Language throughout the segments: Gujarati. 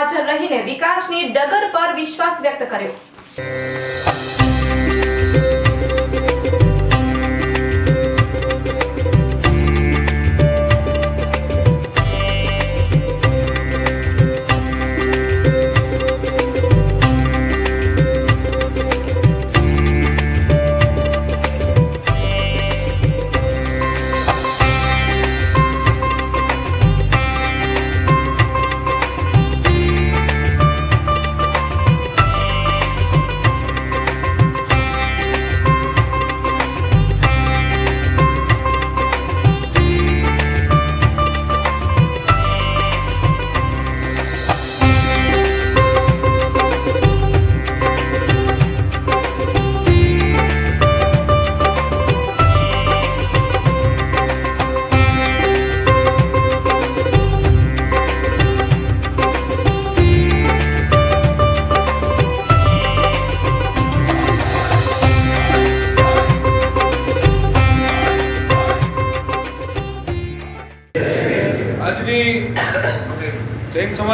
હાજર રહીને વિકાસની ડગર પર વિશ્વાસ વ્યક્ત કર્યો.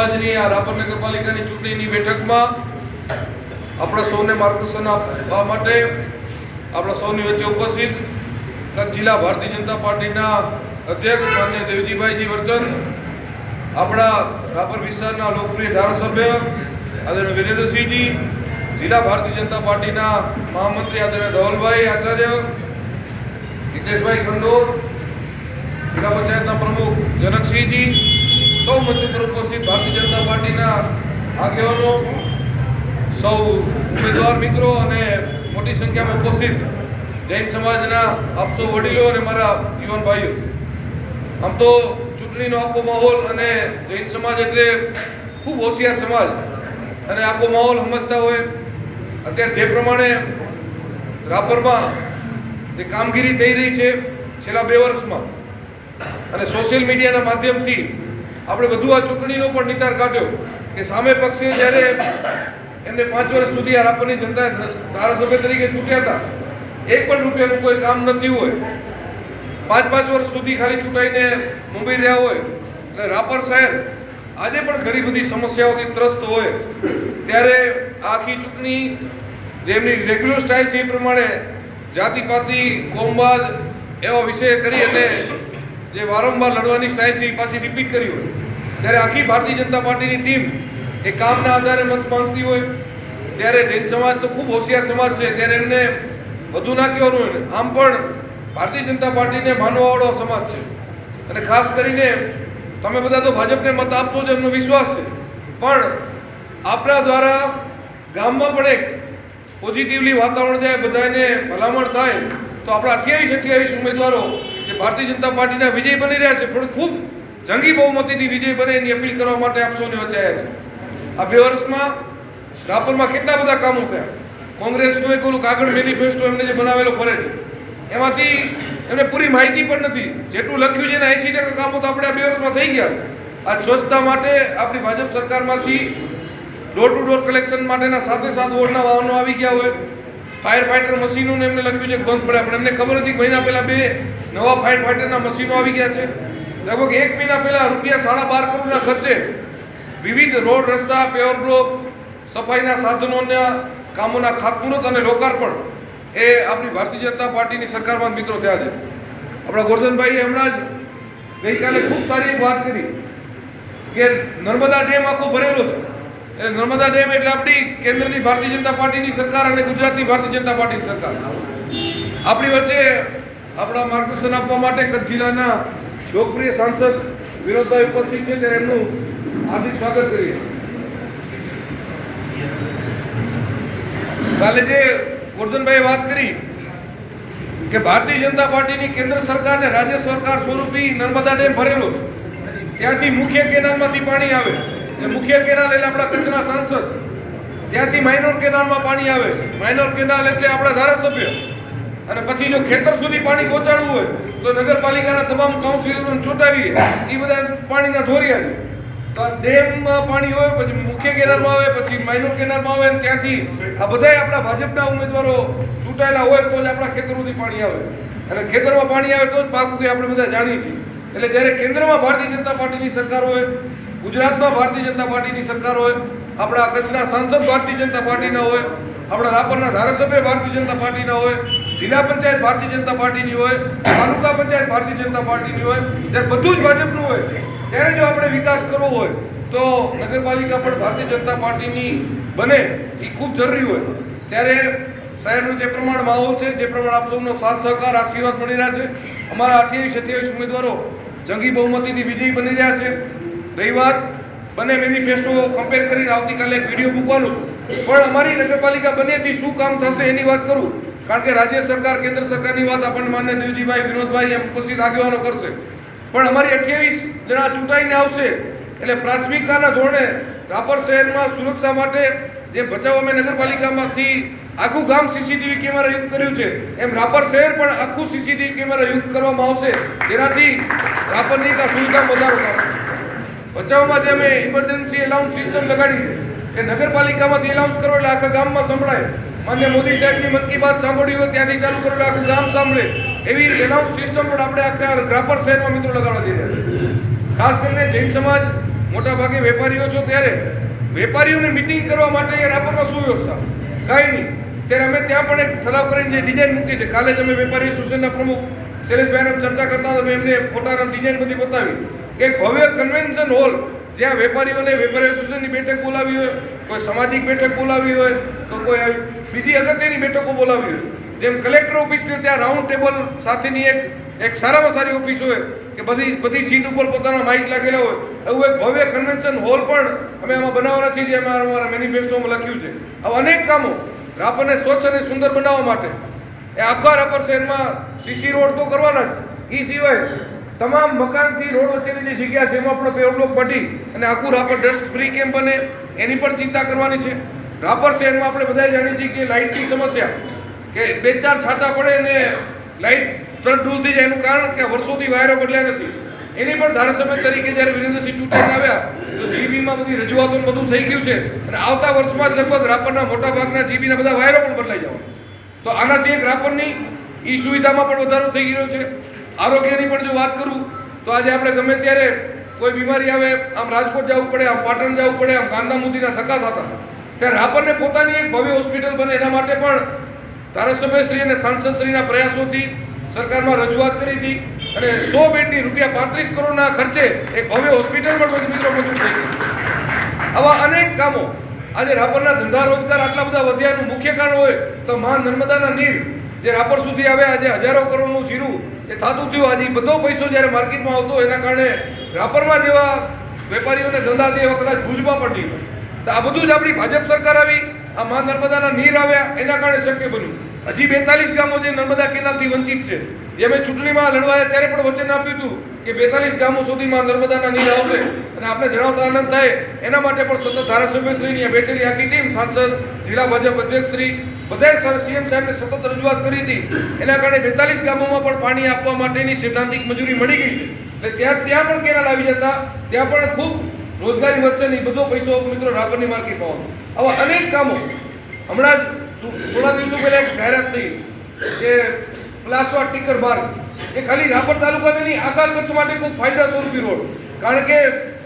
જૈન સમાજની આ રાપર નગરપાલિકાની ચૂંટણીની બેઠકમાં આપણા સૌને માર્ગદર્શન આપવા માટે આપણા સૌની વચ્ચે ઉપસ્થિત જિલ્લા ભારતીય જનતા પાર્ટીના અધ્યક્ષ માન્ય દેવજીભાઈજી વર્ચન, આપણા રાપર વિસ્તારના લોકપ્રિય ધારાસભ્ય આદરણીય વિરેન્દ્રસિંહજી, જિલ્લા ભારતીય જનતા પાર્ટીના મહામંત્રી આદરણીય ધવલભાઈ આચાર્ય, હિતેશભાઈ ખંડોર, જિલ્લા પંચાયતના પ્રમુખ જનકસિંહજી સૌ મંચ પર ઉપસ્થિત ભારતીય જનતા પાર્ટીના આગેવાનો, સૌ ઉમેદવાર મિત્રો અને મોટી સંખ્યામાં ઉપસ્થિત જૈન સમાજના આપ સૌ વડીલો અને મારા યુવાન ભાઈઓ. આમ તો ચૂંટણીનો આખો માહોલ અને જૈન સમાજ એટલે ખૂબ હોશિયાર સમાજ. અને આખો માહોલ સમજતા હોય. અત્યારે જે પ્રમાણે રાપરમાં જે કામગીરી થઈ રહી છે છેલ્લા બે વર્ષમાં અને સોશિયલ મીડિયાના માધ્યમથી આપણે બધું આ ચૂંટણીનો પણ નિતાર કાઢ્યો કે સામે પક્ષે જ્યારે એમને પાંચ વર્ષ સુધી આ રાપરની જનતા ધારાસભ્ય તરીકે ચૂંટ્યા હતા, એક પણ રૂપિયાનું કોઈ કામ નથી હોય. પાંચ પાંચ વર્ષ સુધી ખાલી ચૂંટાઈને મુંબઈ રહ્યા હોય અને રાપર શહેર આજે પણ ઘણી બધી સમસ્યાઓથી ત્રસ્ત હોય. ત્યારે આખી ચૂંટણી જેમની રેગ્યુલર સ્ટાઇલ છે એ પ્રમાણે જાતિપાતિ, કોમવાદ એવા વિષય કરી અને જે વારંવાર લડવાની સ્ટાઇલ છે, એ પાછી રિપીટ કરી હોય. ત્યારે આખી ભારતીય જનતા પાર્ટીની ટીમ એ કામના આધારે મત માંગતી હોય, ત્યારે જૈન સમાજ તો ખૂબ હોશિયાર સમાજ છે, ત્યારે એમને વધુ ના કહેવાનું હોય. આમ પણ ભારતીય જનતા પાર્ટીને માનવાવાળો સમાજ છે. અને ખાસ કરીને તમે બધા તો ભાજપને મત આપશો જ, એમનો વિશ્વાસ છે. પણ આપણા દ્વારા ગામમાં પણ એક પોઝિટિવલી વાતાવરણ જાય બધાને ભલામણ થાય, તો આપણા અઠ્યાવીસ અઠ્યાવીસ ઉમેદવારો ભારતીય જનતા પાર્ટીના વિજય બની રહ્યા છે, પણ ખૂબ જંગી બહુમતીથી વિજય બને એની અપીલ કરવા માટે આપ સૌને વચાયા છે. આ બે વર્ષમાં રાપરમાં કેટલા બધા કામો થયા? કોંગ્રેસનું એક ઓલું કાગળ મેનિફેસ્ટો એમને જે બનાવેલો ફરે એમાંથી એમને પૂરી માહિતી પણ નથી. જેટલું લખ્યું છે એના એંસી ટકા કામો તો આપણે આ બે વર્ષમાં થઈ ગયા આ સ્વચ્છતા માટે આપણી ભાજપ સરકારમાંથી ડોર ટુ ડોર કલેક્શન માટેના સાથે સાત વોર્ડના વાહનો આવી ગયા હોય. ફાયર ફાઈટર મશીનોને એમને લખ્યું છે બંધ પડ્યા પણ એમને ખબર હતી મહિના પહેલા બે નવા ફાયર ફાઈટરના મશીનો આવી ગયા છે. લગભગ એક મહિના પહેલા રૂપિયા સાડા બાર કરોડના ખર્ચે વિવિધ રોડ, રસ્તા પેવર બ્લોક સફાઈના સાધનોના કામોના ખાતમુહૂર્ત અને લોકાર્પણ એ આપણી ભારતીય જનતા પાર્ટીની સરકારમાં મિત્રો થયા છે. આપણા ગોરધનભાઈએ હમણાં જ ગઈકાલે ખૂબ સારી એક વાત કરી કે નર્મદા ડેમ આખો ભરેલો છે. નર્મદા ડેમ એટલે આપણી કેન્દ્રની ભારતીય જનતા પાર્ટીની સરકાર અને ગુજરાતની ભારતીય જનતા પાર્ટીની સરકાર. આપણી વચ્ચે આપણા માર્ગદર્શન આપવા માટે કચ્છ જિલ્લાના લોકપ્રિય સાંસદ વિનોદભાઈ ઉપસ્થિત છે, ત્યારે એમનું હાર્દિક સ્વાગત કરીએ. કાલે જે ગોરધનભાઈએ વાત કરી કે ભારતીય જનતા પાર્ટીની કેન્દ્ર સરકાર ને રાજ્ય સરકાર સ્વરૂપી નર્મદા ડેમ ભરેલો છે, ત્યાંથી મુખ્ય કેનાલમાંથી પાણી આવે. મુખ્ય કેનાલ એટલે આપણા કચ્છના સાંસદ. ત્યાંથી માઇનોર કેનાલમાં પાણી આવે. માઇનોર કેનાલ એટલે આપણા ધારાસભ્ય. અને પછી જો ખેતર સુધી પાણી પહોંચાડવું હોય, તો નગરપાલિકાના તમામ કાઉન્સિલરોને ચૂંટાવીએ. એ બધા પાણીના ધોરિયા છે ડેમમાં પાણી હોય, પછી મુખ્ય કેનાલમાં આવે, પછી માઇનોર કેનાલમાં આવે ત્યાંથી આ બધાય આપણા ભાજપના ઉમેદવારો ચૂંટાયેલા હોય, તો જ આપણા ખેતરોથી પાણી આવે. અને ખેતરમાં પાણી આવે તો જ પાક આપણે બધા જાણીએ છીએ. એટલે જ્યારે કેન્દ્રમાં ભારતીય જનતા પાર્ટીની સરકાર હોય ગુજરાતમાં ભારતીય જનતા પાર્ટીની સરકાર હોય, આપણા કચ્છના સાંસદ ભારતીય જનતા પાર્ટીના હોય, આપણા રાપરના ધારાસભ્ય ભારતીય જનતા પાર્ટીના હોય, જિલ્લા પંચાયત ભારતીય જનતા પાર્ટીની હોય, તાલુકા પંચાયત ભારતીય જનતા પાર્ટીની હોય, ત્યારે બધું જ ભાજપનું હોય. ત્યારે જો આપણે વિકાસ કરવો હોય, તો નગરપાલિકા પણ ભારતીય જનતા પાર્ટીની બને, એ ખૂબ જરૂરી હોય. ત્યારે શહેરનો જે પ્રમાણ માહોલ છે, જે પ્રમાણે આપ સૌનો સાથ, સહકાર, આશીર્વાદ મળી રહ્યા છે, અમારા અઠ્યાવીસ સત્યાવીસ ઉમેદવારો જંગી બહુમતીથી વિજયી બની રહ્યા છે. રહી વાત. બંને મેનિફેસ્ટો કમ્પેર કરીને આવતીકાલે એક વીડિયો મૂકવાનું છું. પણ અમારી નગરપાલિકા બનેથી શું કામ થશે એની વાત કરું? કારણ કે રાજ્ય સરકાર, કેન્દ્ર સરકારની વાત આપણને માન્ય દેવજીભાઈ વિનોદભાઈ એમ ઉપસ્થિત આગેવાનો કરશે. પણ અમારી અઠ્યાવીસ જણા ચૂંટાઈને આવશે. એટલે પ્રાથમિકતાના ધોરણે રાપર શહેરમાં સુરક્ષા માટે જે બચાવ અમે નગરપાલિકામાંથી આખું ગામ સીસીટીવી કેમેરા યુક્ત કર્યું છે. એમ રાપર શહેર પણ આખું સીસીટીવી કેમેરા યુક્ત કરવામાં આવશે. જેનાથી રાપરની સુવિધા વધારો થશે. ભચાઉમાં જે અમે ઇમરજન્સી એલાઉન્સ સિસ્ટમ લગાડી કે નગરપાલિકામાંથી એલાઉન્સ કરો એટલે આખા ગામમાં સંભળાય. માન્ય મોદી સાહેબની મન કી બાત સાંભળી હોય ત્યાંથી ચાલુ કરો એટલે આખું ગામ સાંભળે. એવી એલાઉન્સ સિસ્ટમ પણ આપણે આખા ગ્રાપર શહેરમાં મિત્રો લગાડવા જઈ રહ્યા છીએ. ખાસ કરીને જૈન સમાજ મોટા ભાગે વેપારીઓ છો ત્યારે વેપારીઓને મિટિંગ કરવા માટે અહીંયા રાપરમાં શું વ્યવસ્થા કાંઈ નહીં. ત્યારે અમે ત્યાં પણ એક ઠરાવ કરીને જે ડિઝાઇન મૂકી છે, કાલે જ અમે વેપારી એસોસિએશનના પ્રમુખ શૈલેષભાઈને ચર્ચા કરતા હતા એમને ફોટાના ડિઝાઇન બધી બતાવી. એક ભવ્ય કન્વેન્શન હોલ જ્યાં વેપારીઓને વેપારી એસોસિએશનની બેઠક બોલાવી હોય, કોઈ સામાજિક બેઠક બોલાવી હોય, તો કોઈ આવી બીજી અગત્યની બેઠકો બોલાવી હોય. જેમ કલેક્ટર ઓફિસ ત્યાં રાઉન્ડ ટેબલ સાથેની એક એક સારામાં સારી ઓફિસ હોય, કે બધી બધી સીટ ઉપર પોતાના માઇક લાગેલા હોય. એવું એક ભવ્ય કન્વેન્શન હોલ પણ અમે એમાં બનાવવાના છીએ, જે અમારા અમારા મેનિફેસ્ટોમાં લખ્યું છે. આવા અનેક કામો રાપરને સ્વચ્છ અને સુંદર બનાવવા માટે. એ આખા રાપર શહેરમાં સીસી રોડ તો કરવાના જ. એ સિવાય તમામ મકાનથી રોડ વચ્ચેની જે જગ્યા છે, એમાં પણ પેવલોક મટી અને આખું રાપર ડસ્ટ ફ્રી કેમ બને, એની પણ ચિંતા કરવાની છે. રાપર શહેરમાં આપણે બધા જાણીએ છીએ કે લાઇટની સમસ્યા, કે બે ચાર છાંટા પડે ને લાઇટ તરત ડૂલ જાય, એનું કારણ કે વર્ષોથી વાયરો બદલ્યા નથી. એની પણ ધારાસભ્ય તરીકે જ્યારે વિરેન્દ્રસિંહ ચૂંટણી આવ્યા તો જીબીમાં બધી રજૂઆતો બધું થઈ ગયું છે. અને આવતા વર્ષમાં જ લગભગ રાપરના મોટા ભાગના જીબીના બધા વાયરો પણ બદલાઈ જવા તો આનાથી એક રાપરની ઈ સુવિધામાં પણ વધારો થઈ ગયો છે. આરોગ્યની પણ જો વાત કરું, તો આજે આપણે ગમે ત્યારે કોઈ બીમારી આવે, આમ રાજકોટ જવું પડે, આમ પાટણ જવું પડે, આમ ગાંધામુદીના ધક્કા થતા, ત્યારે રાપરને પોતાની એક ભવ્ય હોસ્પિટલ બને એના માટે પણ ધારાસભ્યશ્રી અને સાંસદશ્રીના પ્રયાસોથી સરકારમાં રજૂઆત કરી હતી અને સો બેડની રૂપિયા પાંત્રીસ કરોડના ખર્ચે એક ભવ્ય હોસ્પિટલ પણ મિત્રો મજબૂત થઈ ગઈ આવા અનેક કામો, આજે રાપરના ધંધા રોજગાર આટલા બધા વધ્યાનું મુખ્ય કારણ હોય તો મા નર્મદાના નીર જે રાપર સુધી આવે, આજે હજારો કરોડનું જીરું એ થતું થયું. આજે બધો પૈસો જ્યારે માર્કેટમાં આવતો એના કારણે રાપરમાં જેવા વેપારીઓને ધંધા એવા કદાચ ભુજમાં પણ નહીં તો આ બધું જ આપણી ભાજપ સરકાર આવી, આ મા નર્મદાના નીર આવ્યા, એના કારણે શક્ય બન્યું. હજી બેતાલીસ ગામો જે નર્મદા કેનાલથી વંચિત છે. જે મેં ચૂંટણીમાં લડવાયા ત્યારે પણ વચન આપ્યું હતું કે બેતાલીસ ગામો સુધીમાં નર્મદાના નીર આવશે. અને આપણે જણાવતા આનંદ થાય, એના માટે પણ સતત ધારાસભ્યશ્રીની બેઠેલી આખી ટીમ, સાંસદ, જિલ્લા ભાજપ અધ્યક્ષશ્રી, બધાએ સીએમ સાહેબને સતત રજૂઆત કરી હતી. એના કારણે બેતાલીસ ગામોમાં પણ પાણી આપવા માટેની સૈદ્ધાંતિક મંજૂરી મળી ગઈ છે. એટલે ત્યાં ત્યાં પણ કેનાલ આવી જતા, ત્યાં પણ ખૂબ રોજગારી વધશે ને બધો પૈસો મિત્રો રાપરની માર્કેટ પાવાનો. આવા અનેક કામો હમણાં જ, થોડા દિવસો પહેલા એક જાહેરાત થઈ કે પ્લાસવા ટીકર માર્ગ એ ખાલી રાપર તાલુકાને નહીં આખા કચ્છ માટે ખૂબ ફાયદા સ્વરૂપી રોડ. કારણ કે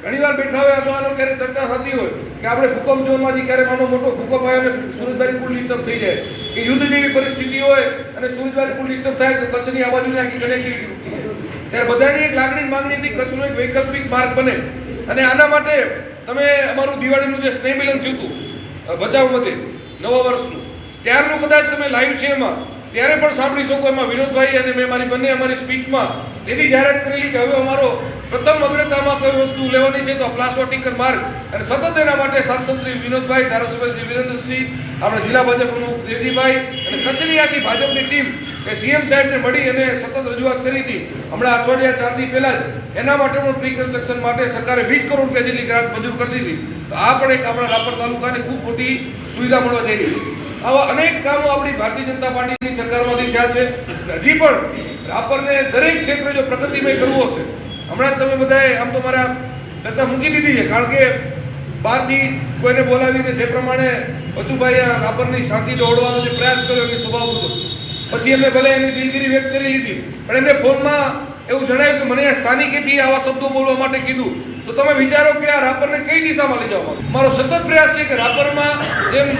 ઘણીવાર બેઠા હોય અથવા ક્યારે ચર્ચા થતી હોય કે આપણે ભૂકંપ ઝોનમાંથી ક્યારે માનો મોટો ભૂકંપ આવ્યો અને સુરજબારી પુલ ડિસ્ટર્બ થઈ જાય. કે યુદ્ધ જેવી પરિસ્થિતિ હોય અને સુરજબારી પુલ ડિસ્ટર્બ થાય તો કચ્છની આ બાજુની આખી કનેક્ટિવિટી તૂટી ત્યારે બધાની એક લાગણી માંગણી હતી કચ્છનો એક વૈકલ્પિક માર્ગ બને. અને આના માટે તમે અમારું દિવાળીનું જે સ્નેહ મિલન થયું હતું બચાવ મધ્યે, નવા વર્ષનું, ત્યારનું કદાચ તમે લાઈવ છે એમાં ત્યારે પણ સાંભળી શકો એમાં વિનોદભાઈ અને મેં મારી બંને અમારી સ્પીચમાં એવી જાહેરાત કરેલી કે હવે અમારો પ્રથમ અગ્રતામાં કઈ વસ્તુ લેવાની છે તો પ્લાસ્ટો ટીકર માર્ગ અને સતત એના માટે સાંસદ વિનોદભાઈ, ધારાસભ્ય શ્રી વિરેન્દ્રસિંહ, આપણા જિલ્લા ભાજપ પ્રમુખ દેવજીભાઈ અને કચ્છની આખી ભાજપની ટીમ એ સીએમ સાહેબને મળી અને સતત રજૂઆત કરી હતી. હમણાં અઠવાડિયા ચાર પહેલાં પહેલા જ એના માટે પણ પ્રી કન્સ્ટ્રક્શન માટે સરકારે વીસ કરોડ રૂપિયા જેટલી ગ્રાન્ટ મંજૂર કરી દીધી. તો આ પણ એક આપણા રાપર તાલુકાને ખૂબ મોટી સુવિધા મળવા જઈ રહી છે. આવા અનેક કામો આપણી ભારતીય જનતા પાર્ટીની સરકારમાંથી થયા છે. હજી પણ રાપરને દરેક ક્ષેત્રે જો પ્રગતિમય કરવો હશે, હમણાં તમે બધાએ આમ તો મારા ચર્ચા મૂકી દીધી છે, કારણ કે બહારથી કોઈને બોલાવીને જે પ્રમાણે બચુભાઈ આ રાપરની શાંતિ દોડવાનો જે પ્રયાસ કર્યો એ સ્વભાવ હતો પછી એમને ભલે એની દિલગીરી વ્યક્ત કરી લીધી, પણ એમને ફોનમાં એવું જણાવ્યું કે મને આ સ્થાનિકેથી આવા શબ્દો બોલવા માટે કીધું. તો તમે વિચારો કે આ રાપરને કઈ દિશામાં લઈ જવા મારો સતત પ્રયાસ છે કે રાપરમાં જેમ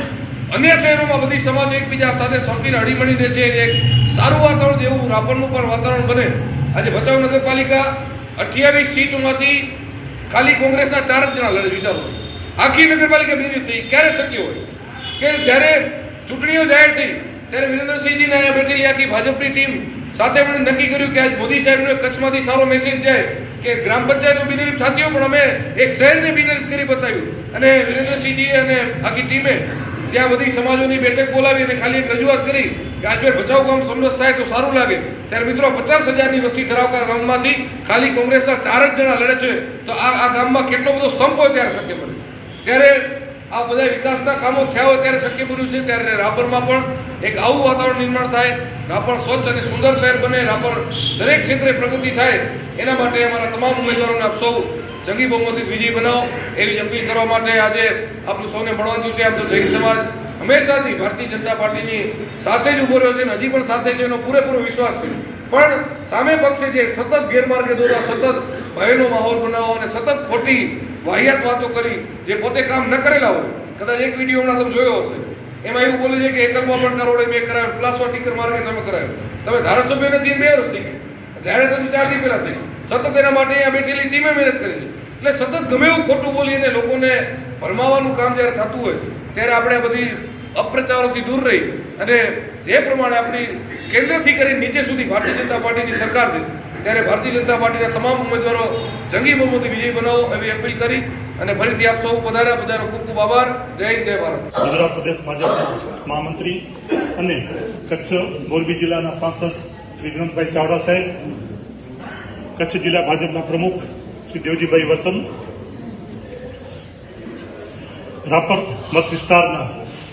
અન્ય શહેરોમાં બધી સમાજ એકબીજા સાથે સંપીને હળીમળીને છે. એક સારું વાતાવરણ જેવું રાપરનું પણ વાતાવરણ બને. આજે ભચાઉ નગરપાલિકા અઠ્યાવીસ સીટોમાંથી ખાલી કોંગ્રેસના ચાર જ જણા લડે વિચારો. આખી નગરપાલિકા બિનરી થઈ. ક્યારે શક્ય હોય? કે જ્યારે ચૂંટણીઓ જાહેર થઈ, ત્યારે વિરેન્દ્રસિંહજીને અહીંયા બેઠેલી આખી ભાજપની ટીમ સાથે એમણે નક્કી કર્યું કે આજ મોદી સાહેબને કચ્છમાંથી સારો મેસેજ જાય કે ગ્રામ પંચાયતનું બિનરીફ થતી હોય, પણ અમે એક શહેરને બિનરીફ કરી બતાવ્યું. અને વિરેન્દ્રસિંહજીએ અને આખી ટીમે ત્યાં બધી સમાજોની બેઠક બોલાવી અને ખાલી એક રજૂઆત કરી કે આજે ભચાઉ ગામ સમરસ થાય તો સારું લાગે. ત્યારે મિત્રો પચાસ હજારની વસ્તી ધરાવતા ગામમાંથી ખાલી કોંગ્રેસના ચાર જ જણા લડે છે. તો આ આ ગામમાં કેટલો બધો સંપ હોય ત્યારે શક્ય બને. ત્યારે આ બધા વિકાસના કામો થયા હોય ત્યારે શક્ય બન્યું છે. ત્યારે રાપરમાં પણ એક આવું વાતાવરણ નિર્માણ થાય. રાપર સ્વચ્છ અને સુંદર શહેર બને. રાપર દરેક ક્ષેત્રે પ્રગતિ થાય. એના માટે અમારા તમામ ઉમેદવારોને આપ સૌ જંગી બહુમતી વિજય બનાવો, એવી અપીલ કરવા માટે આજે આપણું સૌને મળવાનું છે. આપણો જૈન સમાજ. હંમેશાથી ભારતીય જનતા પાર્ટીની સાથે જ ઊભો રહ્યો છે અને હજી પણ સાથે છે એનો પૂરેપૂરો વિશ્વાસ છે. પણ સામે પક્ષે જે સતત ગેરમાર્ગે દોરવા સતત ભયનો માહોલ બનાવો અને સતત ખોટી વાહિયાત વાતો કરી જે પોતે કામ ન કરેલા હોય, કદાચ એક વીડિયો હમણાં તમે જોયો હશે. એમાં એવું બોલે છે કે એકલમાં પણ કરોડે મેં કરાવ્યો પ્લાસો ટીકર માર્ગે તમે કરાવ્યો તમે ધારાસભ્ય નથી બે વર્ષ થઈ તમે ચારથી પહેલાં થઈ સતત એના માટે અહીંયા બેઠેલી ટીમે મહેનત કરી એટલે સતત ગમે એવું ખોટું બોલીને લોકોને ભરમાવાનું કામ જ્યારે થતું હોય, ત્યારે આપણે બધી અપ્રચારોથી દૂર રહી અને જે પ્રમાણે આપણી કેન્દ્રથી કરી નીચે સુધી ભારતીય જનતા પાર્ટીની સરકાર ત્યારે ભારતીય જનતા પાર્ટીના તમામ ઉમેદવારો જંગી બહુમતી વિજય બનાવો એવી અપીલ કરી અને ફરીથી આપ સૌ પધાર્યા, બધાનો ખૂબ ખૂબ આભાર. જય હિન્દ, જય ભારત. ગુજરાત પ્રદેશ ભાજપ મહામંત્રી અને કચ્છ મોરબી જિલ્લાના સાંસદ શ્રી વિનોદભાઈ ચાવડા સાહેબ કચ્છ જિલ્લા ભાજપના પ્રમુખ શ્રી દેવજીભાઈ વસન, રાપર મત વિસ્તારના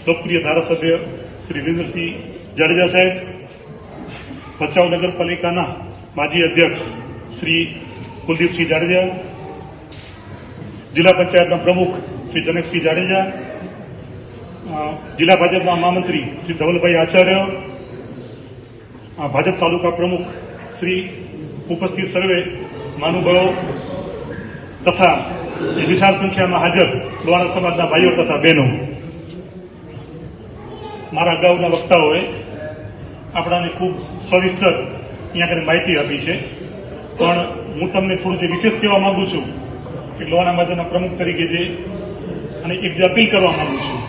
લોકપ્રિય ધારાસભ્ય શ્રી વિરેન્દ્રસિંહ જાડેજા સાહેબ, ભચાઉ નગરપાલિકાના માજી અધ્યક્ષ શ્રી કુલદીપસિંહ જાડેજા, જિલ્લા પંચાયતના પ્રમુખ શ્રી જનકસિંહ જાડેજા જિલ્લા ભાજપના મહામંત્રી શ્રી ધવલભાઈ આચાર્ય ભાજપ તાલુકા પ્રમુખ શ્રી ઉપસ્થિત સર્વે મહાનુભાવો તથા વિશાળ સંખ્યામાં હાજર દ્વારા સમાજના ભાઈઓ તથા બહેનો. મારા અગાઉના વક્તાઓએ આપણાને ખૂબ સવિસ્તર અહીંયા આગળ માહિતી આપી છે. પણ હું તમને થોડું જે વિશેષ કહેવા માંગુ છું કે લોહાણા માતાના પ્રમુખ તરીકે જે અને એક જે અપીલ કરવા માંગુ છું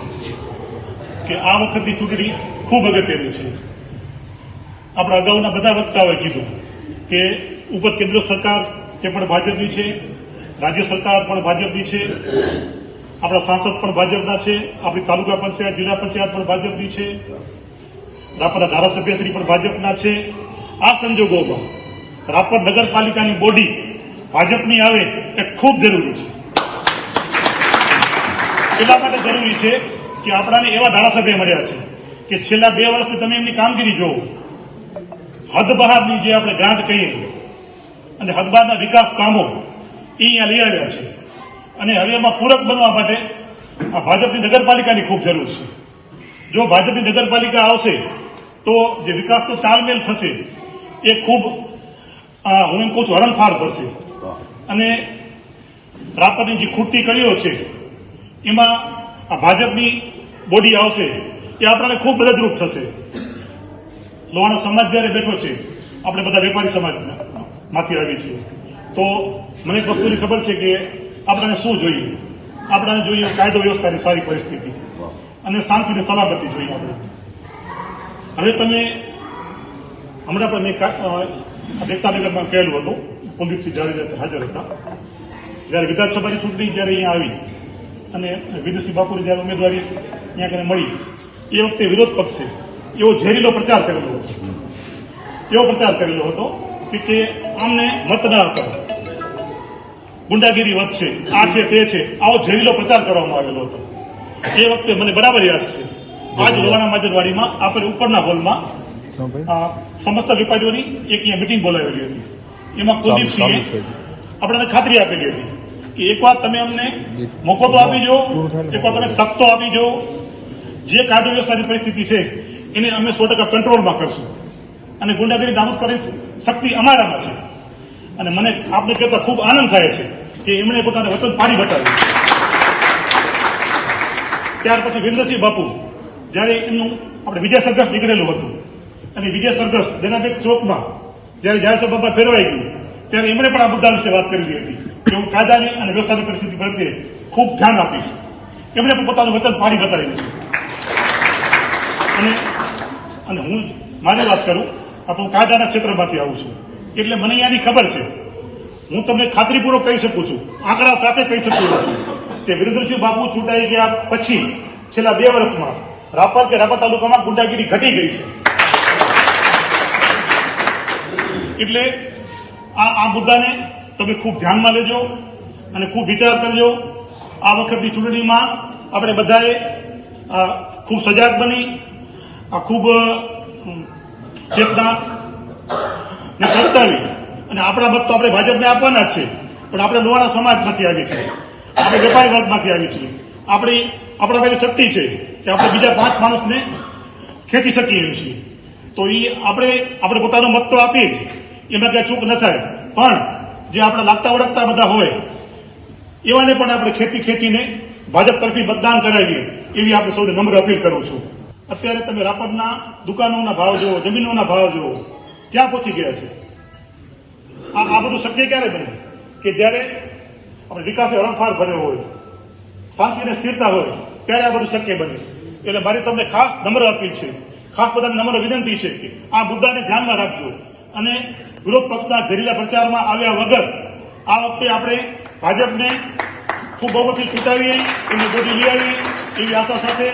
કે આ વખતની ચૂંટણી ખૂબ અગત્યની છે. આપણા અગાઉના બધા વક્તાઓએ કીધું કે ઉપર કેન્દ્ર સરકાર એ પણ ભાજપની છે, રાજ્ય સરકાર પણ ભાજપની છે, આપણા સાંસદ પણ ભાજપના છે, આપણી તાલુકા પંચાયત, જિલ્લા પંચાયત પણ ભાજપની છે, રાપરના ધારાસભ્યશ્રી પણ ભાજપના છે. આ સંજોગોમાં રાપર નગરપાલિકાની બોડી ભાજપની આવે એ ખૂબ જરૂરી છે. એટલા માટે જરૂરી છે કે આપણાને એવા ધારાસભ્ય મળ્યા છે કે છેલ્લા બે વર્ષથી તમે એમની કામગીરી જોવો હદ બહારની જે આપણે ગ્રાન્ટ કહીએ અને હદ બહારના વિકાસ કામો એ અહીંયા લઈ આવ્યા છે. અને હવે એમાં પૂરક બનવા માટે આ ભાજપની નગરપાલિકાની ખૂબ જરૂર છે. જો ભાજપની નગરપાલિકા આવશે, તો જે વિકાસનો તાલમેલ થશે, એ ખૂબ હું એમ કહું છું, હરણફાળ ભરશે. અને રાપરની જે ખૂટતી કડીઓ છે, એમાં આ ભાજપની બોડી આવશે, એ આપણને ખૂબ મદદરૂપ થશે. લોહાણા સમાજ જ્યારે બેઠો છે, આપણે બધા વેપારી સમાજમાંથી માંથી આવી છીએ. તો મને એક વસ્તુની ખબર છે કે આપણને શું જોઈએ? આપણને જોઈએ કાયદો વ્યવસ્થાની સારી પરિસ્થિતિ અને શાંતિની સલામતી જોઈએ આપણે. હવે તમે હમણાં પણ મેં એકતા નગરમાં કહેલું હતું, કુલદીપસિંહ જાડેજા હાજર હતા. જ્યારે વિધાનસભાની ચૂંટણી જ્યારે અહીંયા આવી અને વિદેશી બાપુની જ્યારે ઉમેદવારી અહીંયા કને મળી, એ વખતે વિરોધ પક્ષે એવો ઝેરીલો પ્રચાર કરેલો એવો પ્રચાર કરેલો હતો કે તે આમને મત ન આપો. ગુંડાગીરી વધશે. આ છે તે છે. આવો ઝેરીલો પ્રચાર કરવામાં આવેલો હતો. એ વખતે મને બરાબર યાદ છે. આજ લોહાણા માજરવાડીમાં આપણે ઉપરના હોલમાં સમસ્ત વેપારીઓની એક મિટિંગ બોલાવેલી હતી. એમાં કુલદીપસિંહે આપણને ખાતરી આપેલી હતી કે એક વાર તમે અમને મોકો તો આપી જો એક વાર તમે તક તો આપી જો જે કાયદો વ્યવસ્થાની પરિસ્થિતિ છે. એને અમે સો ટકા કંટ્રોલમાં કરશું. અને ગુંડાગીરી નાબૂદ કરીશું શક્તિ અમારામાં છે. અને મને આપને કહેતા ખૂબ આનંદ થાય છે કે એમણે પોતાને વચન પાડી બતાવ્યું. ત્યાર પછી વિરેન્દ્રસિંહ બાપુ, જ્યારે એમનું આપણે વિજય સંઘર્ષ નીકળેલું હતું, અને વિજય સંઘર્ષ દેનાબેગ ચોકમાં જ્યારે જાહેર બાપા ફેરવાઈ ગયું, ત્યારે એમણે પણ આ મુદ્દા વિશે વાત કરેલી હતી કે હું કાયદાની અને વ્યવસ્થાની પરિસ્થિતિ પ્રત્યે ખૂબ ધ્યાન આપીશ. એમણે પણ પોતાનું વચન પાડી બતાવ્યું અને અને હું મારી વાત કરું આપણું કાયદાના ક્ષેત્રમાંથી આવું છું. એટલે મને અહીંયાની ખબર છે. હું તમને ખાતરીપૂર્વક કહી શકું છું. આંકડા સાથે કહી શકું છું. કે વિરેન્દ્રસિંહ બાપુ ચૂંટાઈ ગયા પછી, છેલ્લા બે વર્ષમાં, રાપર કે રાપર તાલુકામાં ગુંડાગીરી ઘટી ગઈ છે. એટલે આ આ મુદ્દાને તમે ખૂબ ધ્યાનમાં લેજો અને ખૂબ વિચાર કરજો. આ વખતની ચૂંટણીમાં આપણે બધાએ ખૂબ સજાગ બની આ ખૂબ ચેતના ને કર્તવ્ય અને આપણા મત તો આપણે ભાજપને આપવાના જ છે. પણ આપણે લોહાણા સમાજમાંથી આવી છીએ. આપણે વેપારી વર્ગમાંથી આવી છીએ. આપણી, આપણા પાસે શક્તિ છે કે આપણે બીજા પાંચ માણસને ખેંચી શકીએ એમ છીએ. તો એ આપણે આપણે પોતાનો મત તો આપીએ જ. એમાં ક્યાંય ચૂક ન થાય. પણ જે આપણા લાગતા ઓળખતા બધા હોય, એવાને પણ આપણે ખેંચી ખેંચીને ભાજપ તરફી મતદાન કરાવીએ. એવી આપણે સૌને નમ્ર અપીલ કરું છું. અત્યારે તમે રાપરના દુકાનોના ભાવ જુઓ, જમીનોના ભાવ જુઓ, ક્યાં પહોંચી ગયા છે? આ આ બધું શક્ય ક્યારે બને કે જ્યારે આપણે વિકાસે હરણફાર ભર્યો હોય, શાંતિ અને સ્થિરતા હોય, ત્યારે આ બધું શક્ય બને એટલે મારી તમને ખાસ નમ્ર અપીલ છે, ખાસ બધાને નમ્ર વિનંતી છે કે આ મુદ્દાને ધ્યાનમાં રાખજો. અને વિરોધ પક્ષના ઝેરીલા પ્રચારમાં આવ્યા વગર આ વખતે આપણે ભાજપને ખૂબ બહુમતી ચૂંટાવીએ, એમને ગોદી લઈ આવીએ એવી આશા સાથે